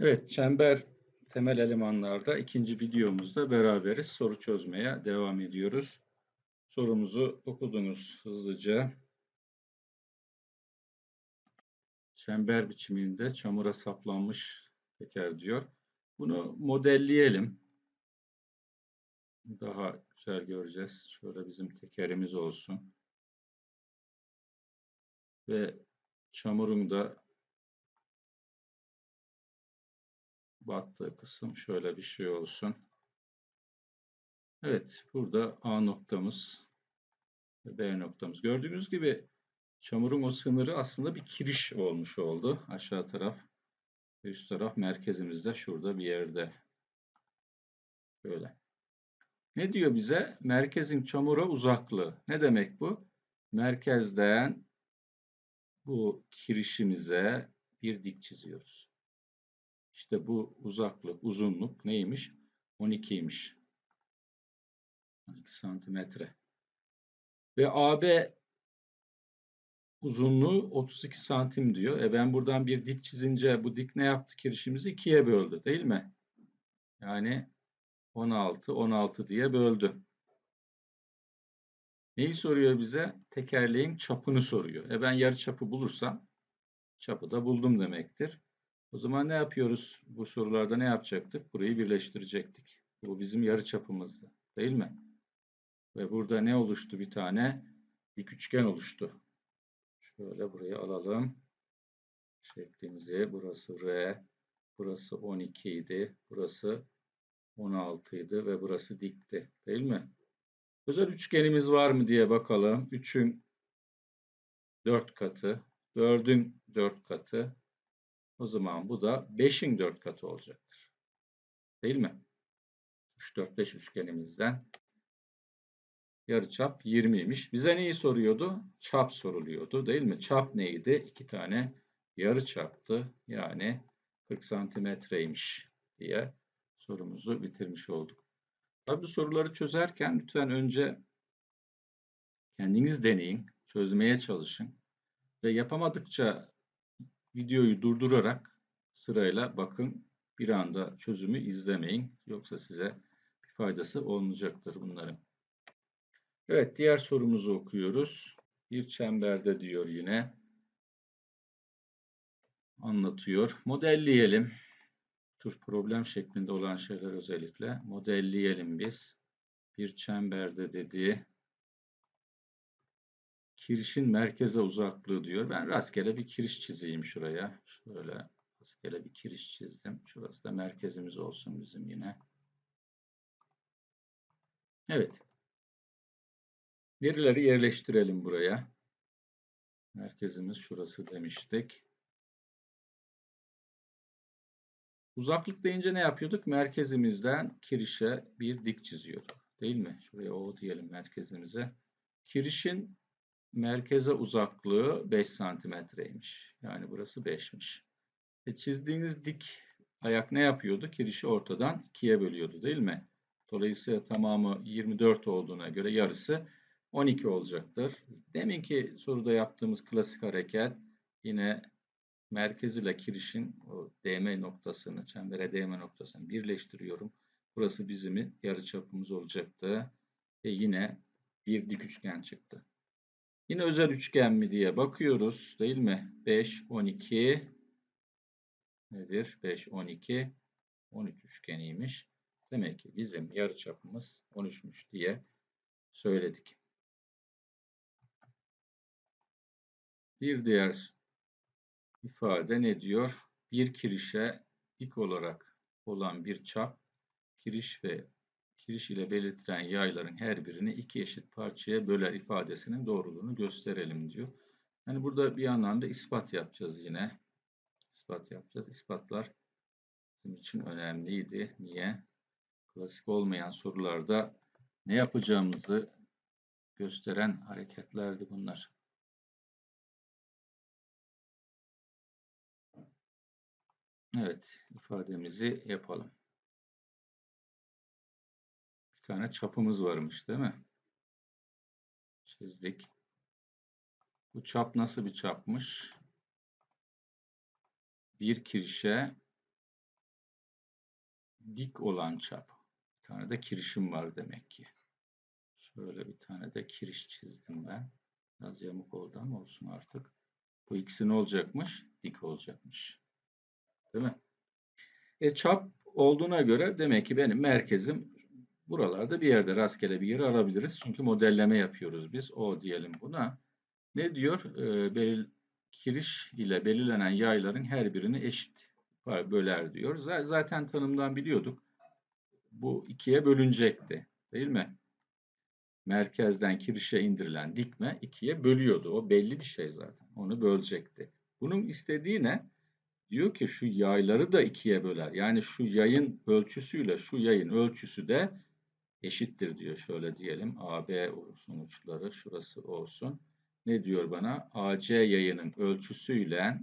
Evet, çember temel elemanlarda ikinci videomuzda beraberiz. Soru çözmeye devam ediyoruz. Sorumuzu okudunuz hızlıca. Çember biçiminde çamura saplanmış teker diyor. Bunu modelleyelim. Daha güzel göreceğiz. Şöyle bizim tekerimiz olsun. Ve çamurun da battığı kısım şöyle bir şey olsun. Evet, burada A noktamız B noktamız. Gördüğünüz gibi çamurun o sınırı aslında bir kiriş olmuş oldu. Aşağı taraf üst taraf merkezimizde şurada bir yerde. Böyle. Ne diyor bize? Merkezin çamura uzaklığı. Ne demek bu? Merkezden bu kirişimize bir dik çiziyoruz. İşte bu uzaklık, uzunluk neymiş? 12'ymiş. 12 santimetre. Ve AB uzunluğu 32 santim diyor. E ben buradan bir dik çizince bu dik ne yaptı? Kirişimizi ikiye böldü değil mi? Yani 16, 16 diye böldü. Neyi soruyor bize? Tekerleğin çapını soruyor. E ben yarı çapı bulursam çapı da buldum demektir. O zaman ne yapıyoruz? Bu sorularda ne yapacaktık? Burayı birleştirecektik. Bu bizim yarı çapımızdı. Değil mi? Ve burada ne oluştu? Bir tane dik üçgen oluştu. Şöyle burayı alalım. Şeklimizi. Burası R. Burası 12 idi. Burası 16 idi ve burası dikti. Değil mi? Özel üçgenimiz var mı diye bakalım. 3'ün 4 katı, 4'ün 4 katı. O zaman bu da 5'in 4 katı olacaktır. Değil mi? 3, 4, 5 üçgenimizden yarıçap 20'ymiş. Bize neyi soruyordu? Çap soruluyordu değil mi? Çap neydi? 2 tane yarıçaptı. Yani 40 santimetreymiş diye sorumuzu bitirmiş olduk. Tabi soruları çözerken lütfen önce kendiniz deneyin, çözmeye çalışın ve yapamadıkça videoyu durdurarak sırayla bakın. Bir anda çözümü izlemeyin. Yoksa size bir faydası olmayacaktır bunların. Evet, diğer sorumuzu okuyoruz. Bir çemberde diyor yine. Anlatıyor. Modelleyelim tür problem şeklinde olan şeyler özellikle modelleyelim biz. Bir çemberde dediği kirişin merkeze uzaklığı diyor. Ben rastgele bir kiriş çizeyim şuraya. Şöyle rastgele bir kiriş çizdim. Şurası da merkezimiz olsun bizim yine. Evet. Verileri yerleştirelim buraya. Merkezimiz şurası demiştik. Uzaklık deyince ne yapıyorduk? Merkezimizden kirişe bir dik çiziyorduk. Değil mi? Şuraya O diyelim merkezimize. Kirişin merkeze uzaklığı 5 santimetreymiş. Yani burası 5'miş. E çizdiğiniz dik ayak ne yapıyordu? Kirişi ortadan ikiye bölüyordu değil mi? Dolayısıyla tamamı 24 olduğuna göre yarısı 12 olacaktır. Deminki soruda yaptığımız klasik hareket yine merkez ile kirişin o DM noktasını, çembere DM noktasını birleştiriyorum. Burası bizim yarıçapımız olacaktı. Ve yine bir dik üçgen çıktı. Yine özel üçgen mi diye bakıyoruz değil mi? 5, 12 nedir? 5, 12, 13 üçgeniymiş. Demek ki bizim yarıçapımız 13'müş diye söyledik. Bir diğer ifade ne diyor? Bir kirişe dik olarak olan bir çap, kiriş ve kiriş ile belirtilen yayların her birini iki eşit parçaya böler ifadesinin doğruluğunu gösterelim diyor. Yani burada bir anlamda ispat yapacağız yine. İspat yapacağız. İspatlar bizim için önemliydi. Niye? Klasik olmayan sorularda ne yapacağımızı gösteren hareketlerdi bunlar. Evet, ifademizi yapalım. Tane çapımız varmış değil mi? Çizdik. Bu çap nasıl bir çapmış? Bir kirişe dik olan çap. Bir tane de kirişim var demek ki. Şöyle bir tane de kiriş çizdim ben. Biraz yamuk oldu ama olsun artık. Bu ikisi ne olacakmış? Dik olacakmış. Değil mi? E çap olduğuna göre demek ki benim merkezim buralarda bir yerde rastgele bir yeri alabiliriz. Çünkü modelleme yapıyoruz biz. O diyelim buna. Ne diyor? E, belirl kiriş ile belirlenen yayların her birini eşit böler diyor. Zaten tanımdan biliyorduk. Bu ikiye bölünecekti. Değil mi? Merkezden kirişe indirilen dikme ikiye bölüyordu. O belli bir şey zaten. Onu bölecekti. Bunun istediği ne? Diyor ki şu yayları da ikiye böler. Yani şu yayın ölçüsüyle şu yayın ölçüsü de eşittir diyor. Şöyle diyelim. AB sonuçları şurası olsun. Ne diyor bana? AC yayının ölçüsüyle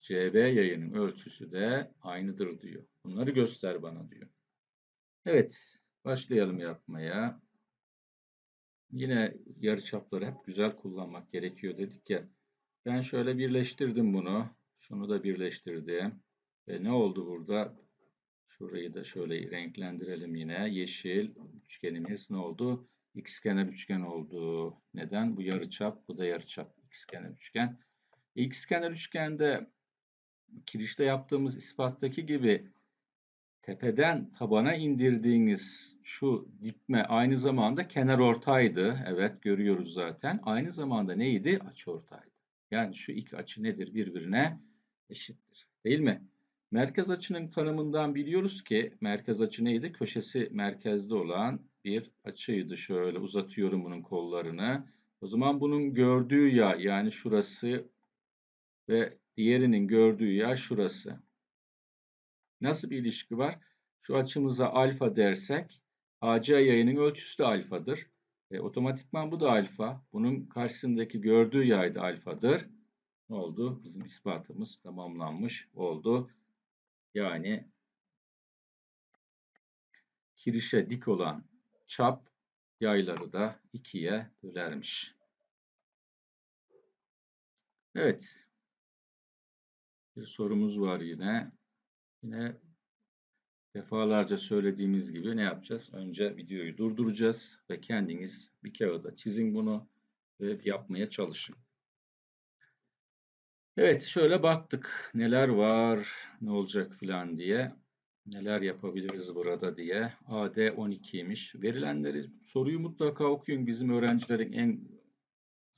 CB yayının ölçüsü de aynıdır diyor. Bunları göster bana diyor. Evet. Başlayalım yapmaya. Yine yarıçapları hep güzel kullanmak gerekiyor dedik ya. Ben şöyle birleştirdim bunu. Şunu da birleştirdim. Ve ne oldu burada? Şurayı da şöyle renklendirelim yine. Yeşil üçgenimiz ne oldu? Xkenar üçgen oldu. Neden? Bu yarıçap, bu da yarıçap xkenar üçgen. Xkenar üçgende kirişte yaptığımız ispattaki gibi tepeden tabana indirdiğiniz şu dikme aynı zamanda kenar ortaydı. Evet görüyoruz zaten. Aynı zamanda neydi? Açı ortaydı. Yani şu iki açı nedir? Birbirine eşittir. Değil mi? Merkez açının tanımından biliyoruz ki merkez açı neydi? Köşesi merkezde olan bir açıydı. Şöyle uzatıyorum bunun kollarını. O zaman bunun gördüğü ya yani şurası ve diğerinin gördüğü ya şurası. Nasıl bir ilişki var? Şu açımıza alfa dersek AC yayının ölçüsü de alfadır. E, otomatikman bu da alfa. Bunun karşısındaki gördüğü yay da alfadır. Ne oldu? Bizim ispatımız tamamlanmış oldu. Yani kirişe dik olan çap yayları da ikiye bölermiş. Evet. Bir sorumuz var yine. Yine defalarca söylediğimiz gibi ne yapacağız? Önce videoyu durduracağız ve kendiniz bir kağıda çizin bunu ve yapmaya çalışın. Evet şöyle baktık neler var ne olacak filan diye neler yapabiliriz burada diye AD 12'ymiş. Verilenleri soruyu mutlaka okuyun bizim öğrencilerin en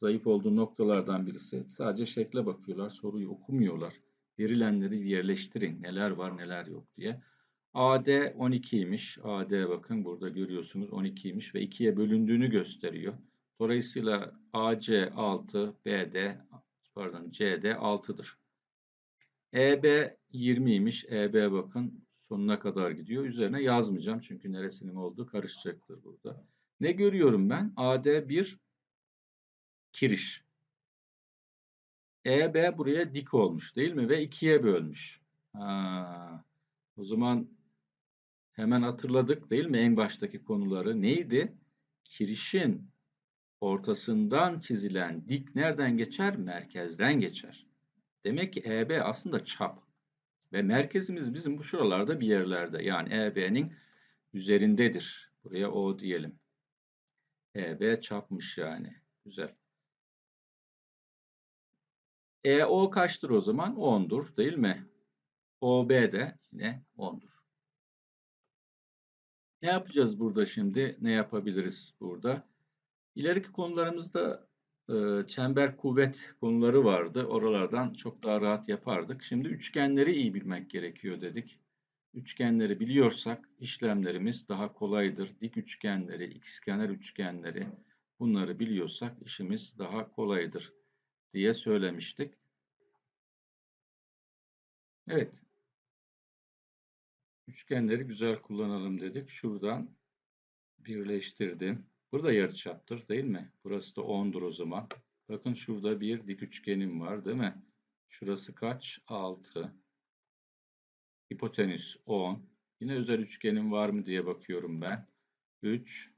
zayıf olduğu noktalardan birisi. Sadece şekle bakıyorlar soruyu okumuyorlar. Verilenleri yerleştirin neler var neler yok diye. AD 12'ymiş. AD bakın burada görüyorsunuz 12'ymiş ve 2'ye bölündüğünü gösteriyor. Dolayısıyla AC 6, BD pardon CD 6'dır. EB 20'ymiş. EB bakın sonuna kadar gidiyor. Üzerine yazmayacağım çünkü neresinin olduğu karışacaktır burada. Ne görüyorum ben? AD bir kiriş. EB buraya dik olmuş değil mi? Ve ikiye bölmüş. Ha, o zaman hemen hatırladık değil mi en baştaki konuları? Neydi? Kirişin ortasından çizilen dik nereden geçer? Merkezden geçer. Demek ki EB aslında çap. Ve merkezimiz bizim bu şuralarda bir yerlerde. Yani EB'nin üzerindedir. Buraya O diyelim. EB çapmış yani. Güzel. EO kaçtır o zaman? 10'dur değil mi? OB de yine 10'dur. Ne yapacağız burada şimdi? Ne yapabiliriz burada? İleriki konularımızda e, çember kuvvet konuları vardı. Oralardan çok daha rahat yapardık. Şimdi üçgenleri iyi bilmek gerekiyor dedik. Üçgenleri biliyorsak işlemlerimiz daha kolaydır. Dik üçgenleri, ikizkenar üçgenleri bunları biliyorsak işimiz daha kolaydır diye söylemiştik. Evet. Üçgenleri güzel kullanalım dedik. Şuradan birleştirdim. Burada yarıçaptır değil mi? Burası da 10'dur o zaman. Bakın şurada bir dik üçgenim var değil mi? Şurası kaç? 6. Hipotenüs 10. Yine özel üçgenim var mı diye bakıyorum ben. 3,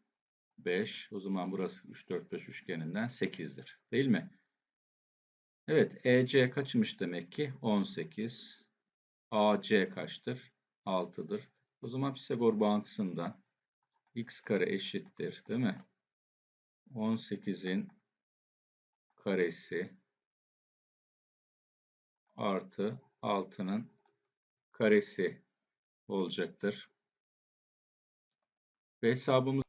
5. O zaman burası 3, 4, 5 üçgeninden 8'dir. Değil mi? Evet. EC kaçmış demek ki? 18. AC kaçtır? 6'dır. O zaman Pisagor bağıntısından x kare eşittir değil mi? 18'in karesi artı 6'nın karesi olacaktır. Ve hesabımız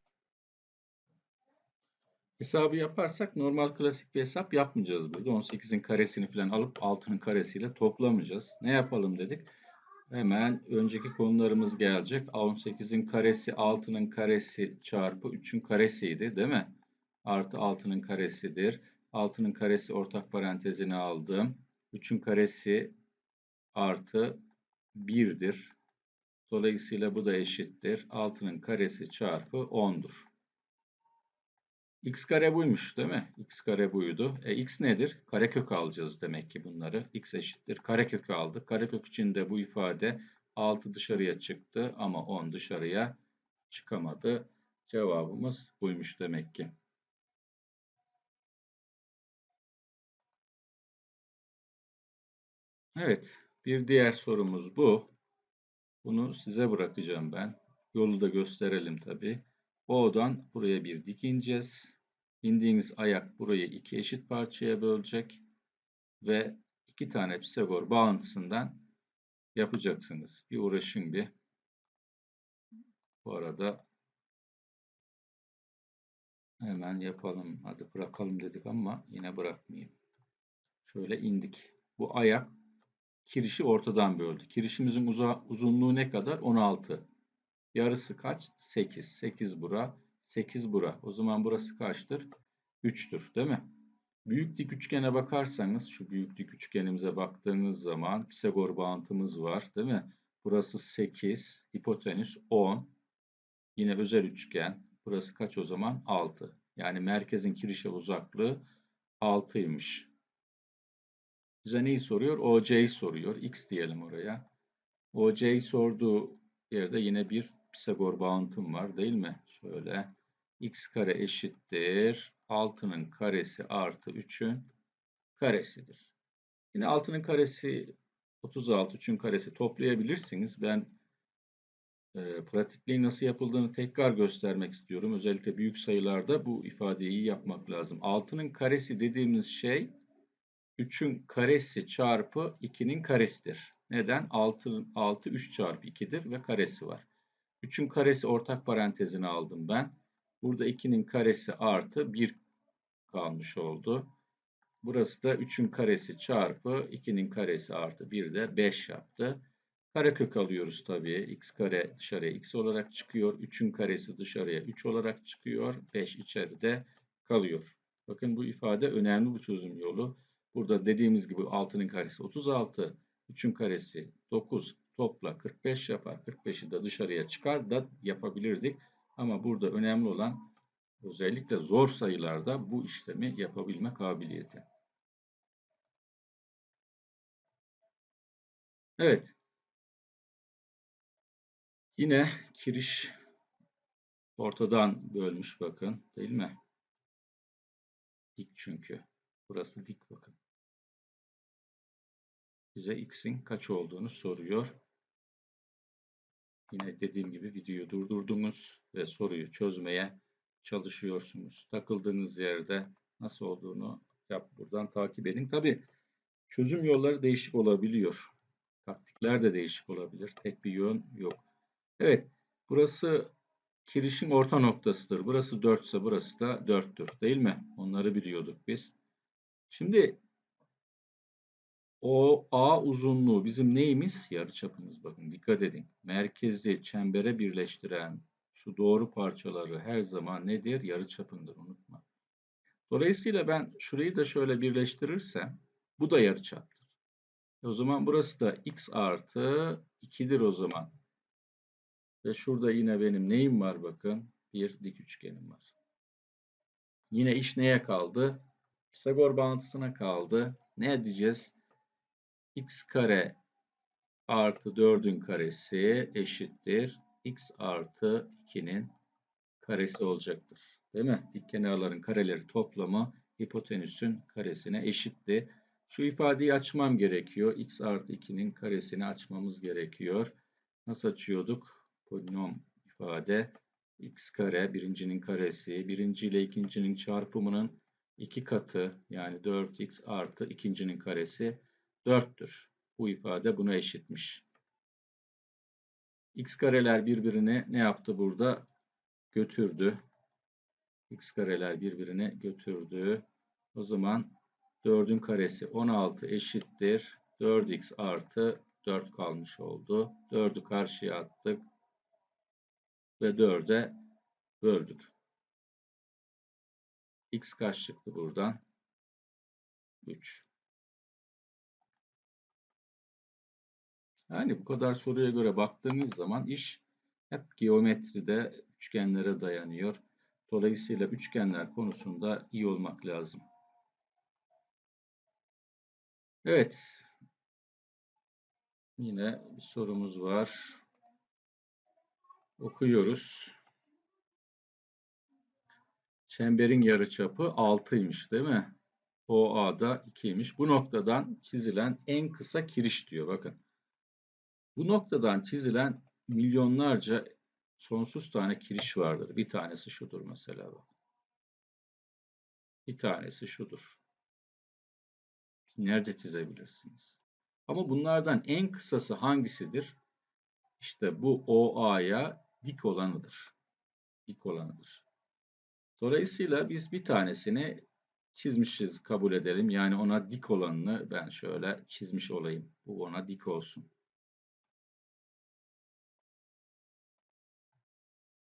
hesabı yaparsak normal klasik bir hesap yapmayacağız burada. 18'in karesini falan alıp 6'nın karesiyle toplamayacağız. Ne yapalım dedik? Hemen önceki konularımız gelecek. 18'in karesi 6'nın karesi çarpı 3'ün karesiydi değil mi? Artı 6'nın karesidir. 6'nın karesi ortak parantezine aldım. 3'ün karesi artı 1'dir. Dolayısıyla bu da eşittir. 6'nın karesi çarpı 10'dur. X kare buymuş değil mi? x kare buydu. E, x nedir? Karekök alacağız demek ki bunları. x eşittir. Karekökü aldık. Karekök içinde bu ifade 6 dışarıya çıktı ama 10 dışarıya çıkamadı. Cevabımız buymuş demek ki. Evet, bir diğer sorumuz bu. Bunu size bırakacağım ben. Yolu da gösterelim tabi. O'dan buraya bir dik ineceğiz. İndiğiniz ayak burayı iki eşit parçaya bölecek. Ve iki tane Pisagor bağıntısından yapacaksınız. Bir uğraşın bir. Bu arada hemen yapalım. Hadi bırakalım dedik ama yine bırakmayayım. Şöyle indik. Bu ayak kirişi ortadan böldü. Kirişimizin uzunluğu ne kadar? 16. Yarısı kaç? 8. 8 bura. 8 bura. O zaman burası kaçtır? 3'tür değil mi? Büyük dik üçgene bakarsanız şu büyük dik üçgenimize baktığınız zaman Pisagor bağıntımız var değil mi? Burası 8, hipotenüs 10. Yine özel üçgen. Burası kaç o zaman? 6. Yani merkezin kirişe uzaklığı 6'ymış. Bize neyi soruyor? OC'yi soruyor. X diyelim oraya. OC'yi sorduğu yerde yine bir Pisagor bağıntım var değil mi? Şöyle x kare eşittir 6'nın karesi artı 3'ün karesidir. Yine 6'nın karesi 36, 3'ün karesi toplayabilirsiniz. Ben e, pratikliğin nasıl yapıldığını tekrar göstermek istiyorum. Özellikle büyük sayılarda bu ifadeyi yapmak lazım. 6'nın karesi dediğimiz şey 3'ün karesi çarpı 2'nin karesidir. Neden? 6, 6 3 çarpı 2'dir ve karesi var. 3'ün karesi ortak parantezine aldım ben. Burada 2'nin karesi artı 1 kalmış oldu. Burası da 3'ün karesi çarpı 2'nin karesi artı 1 de 5 yaptı. Karekök alıyoruz tabii. x kare dışarıya x olarak çıkıyor. 3'ün karesi dışarıya 3 olarak çıkıyor. 5 içeride kalıyor. Bakın bu ifade önemli bu çözüm yolu. Burada dediğimiz gibi 6'nın karesi 36, 3'ün karesi 9, topla 45 yapar. 45'i de dışarıya çıkar da yapabilirdik. Ama burada önemli olan özellikle zor sayılarda bu işlemi yapabilme kabiliyeti. Evet. Yine kiriş ortadan bölmüş bakın değil mi? Dik çünkü. Burası dik bakın bize x'in kaç olduğunu soruyor. Yine dediğim gibi videoyu durdurdunuz ve soruyu çözmeye çalışıyorsunuz. Takıldığınız yerde nasıl olduğunu yap buradan takip edin. Tabi çözüm yolları değişik olabiliyor. Taktikler de değişik olabilir. Tek bir yön yok. Evet burası kirişin orta noktasıdır. Burası 4 ise burası da 4'tür değil mi? Onları biliyorduk biz. Şimdi o A uzunluğu bizim neyimiz? Yarıçapımız. Bakın dikkat edin. Merkezi çembere birleştiren şu doğru parçaları her zaman nedir? Yarıçapındır. Unutma. Dolayısıyla ben şurayı da şöyle birleştirirsem bu da yarıçaptır. E o zaman burası da x artı 2'dir o zaman. Ve şurada yine benim neyim var bakın? Bir dik üçgenim var. Yine iş neye kaldı? Pisagor bağıntısına kaldı. Ne diyeceğiz? X kare artı 4'ün karesi eşittir. x artı 2'nin karesi olacaktır. Değil mi? Dik kenarların kareleri toplamı hipotenüsün karesine eşitti. Şu ifadeyi açmam gerekiyor. x artı 2'nin karesini açmamız gerekiyor. Nasıl açıyorduk? Polinom ifade x kare birincinin karesi. Birinci ile ikincinin çarpımının iki katı yani 4x artı ikincinin karesi 4'tür. Bu ifade buna eşitmiş. x kareler birbirini ne yaptı burada? Götürdü. x kareler birbirini götürdü. O zaman 4'ün karesi 16 eşittir. 4x artı 4 kalmış oldu. 4'ü karşıya attık. Ve 4'e böldük. x kaç çıktı buradan? 3. Yani bu kadar soruya göre baktığımız zaman iş hep geometride üçgenlere dayanıyor. Dolayısıyla üçgenler konusunda iyi olmak lazım. Evet. Yine bir sorumuz var. Okuyoruz. Çemberin yarıçapı 6'ymış değil mi? OA'da 2'ymiş. Bu noktadan çizilen en kısa kiriş diyor. Bakın. Bu noktadan çizilen milyonlarca sonsuz tane kiriş vardır. Bir tanesi şudur mesela. Bir tanesi şudur. Nerede çizebilirsiniz? Ama bunlardan en kısası hangisidir? İşte bu OA'ya dik olanıdır. Dik olanıdır. Dolayısıyla biz bir tanesini çizmişiz kabul edelim. Yani ona dik olanını ben şöyle çizmiş olayım. Bu ona dik olsun.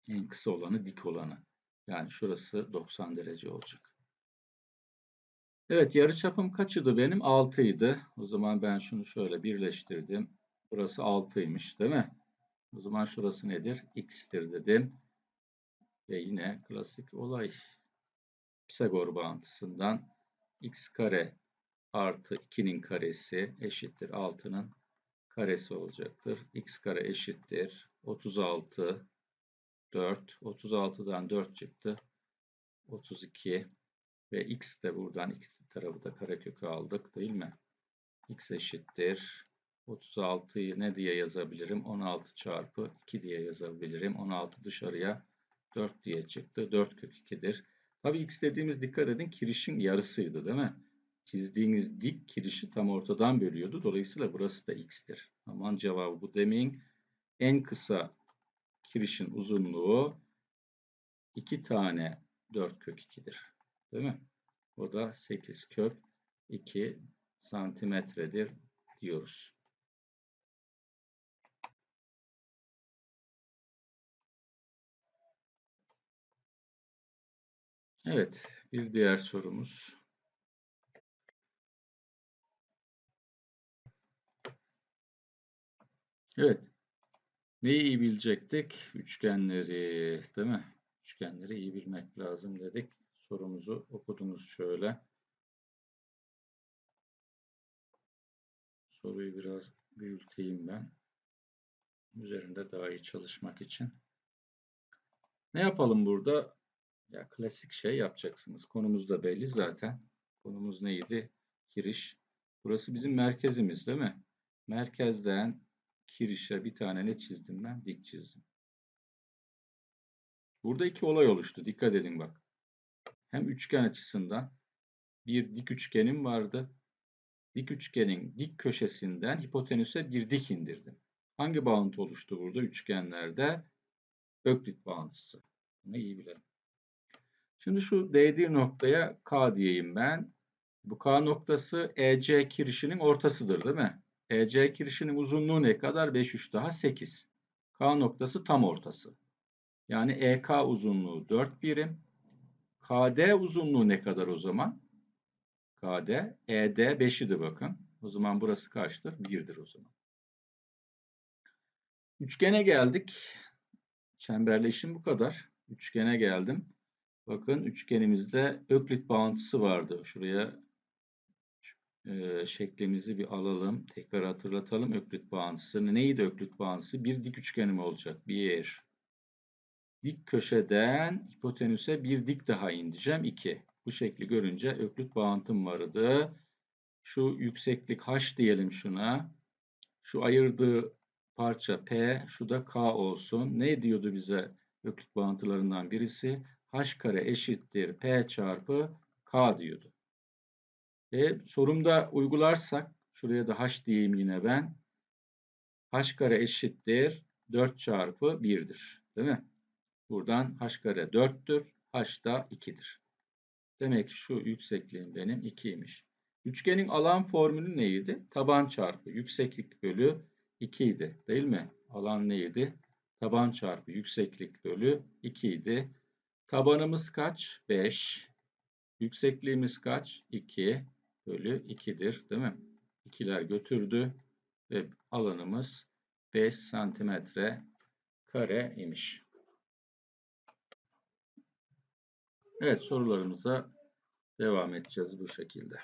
En kısa olanı dik olanı. Yani şurası 90 derece olacak. Evet yarıçapım kaçıydı benim? 6 idi. O zaman ben şunu şöyle birleştirdim. Burası 6'ymış değil mi? O zaman şurası nedir? X'tir dedim. Ve yine klasik olay. Pisagor bağıntısından x kare artı 2'nin karesi eşittir 6'nın karesi olacaktır. x kare eşittir 36 4. 36'dan 4 çıktı. 32 ve x de buradan iki tarafı da karekökü aldık değil mi? x eşittir. 36'yı ne diye yazabilirim? 16 çarpı 2 diye yazabilirim. 16 dışarıya 4 diye çıktı. 4 kök 2'dir. Tabii x dediğimiz dikkat edin kirişin yarısıydı değil mi? Çizdiğiniz dik kirişi tam ortadan bölüyordu. Dolayısıyla burası da x'tir. Aman cevabı bu demeyin. En kısa kirişin uzunluğu 2 tane 4 kök 2'dir. Değil mi? O da 8 kök 2 santimetredir diyoruz. Evet, bir diğer sorumuz. Evet, neyi iyi bilecektik? Üçgenleri, değil mi? Üçgenleri iyi bilmek lazım dedik. Sorumuzu okudunuz şöyle. Soruyu biraz büyüteyim ben. Üzerinde daha iyi çalışmak için. Ne yapalım burada? Ya klasik şey yapacaksınız. Konumuz da belli zaten. Konumuz neydi? Kiriş. Burası bizim merkezimiz değil mi? Merkezden kirişe bir tane ne çizdim ben? Dik çizdim. Burada iki olay oluştu. Dikkat edin bak. Hem üçgen açısından bir dik üçgenim vardı. Dik üçgenin dik köşesinden hipotenüse bir dik indirdim. Hangi bağıntı oluştu burada üçgenlerde? Öklit bağıntısı. Bunu iyi bilelim. Şimdi şu değdiği noktaya K diyeyim ben. Bu K noktası EC kirişinin ortasıdır değil mi? EC kirişinin uzunluğu ne kadar? 5 3 daha 8. K noktası tam ortası. Yani EK uzunluğu 4 birim. KD uzunluğu ne kadar o zaman? KD, ED 5 idi bakın. O zaman burası kaçtır? 1'dir o zaman. Üçgene geldik. Çemberle işim bu kadar. Üçgene geldim. Bakın üçgenimizde öklit bağıntısı vardı. Şuraya e, şeklimizi bir alalım. Tekrar hatırlatalım öklit bağıntısı. Neydi öklit bağıntısı? Bir dik üçgenim olacak. Bir. Dik köşeden hipotenüse bir dik daha indireceğim. 2. Bu şekli görünce öklit bağıntım vardı. Şu yükseklik h diyelim şuna. Şu ayırdığı parça P, şu da K olsun. Ne diyordu bize Öklit bağıntılarından birisi? H kare eşittir P çarpı K diyordu. E, sorumda uygularsak, şuraya da H diyeyim yine ben. H kare eşittir 4 çarpı 1'dir. Değil mi? Buradan H kare 4'tür. H da 2'dir. Demek ki şu yüksekliğim benim 2'ymiş. Üçgenin alan formülü neydi? Taban çarpı yükseklik bölü 2 idi. Değil mi? Alan neydi? Taban çarpı yükseklik bölü 2 idi. Tabanımız kaç? 5. Yüksekliğimiz kaç? 2 bölü 2'dir. Değil mi? İkiler götürdü ve alanımız 5 santimetre kare imiş. Evet sorularımıza devam edeceğiz bu şekilde.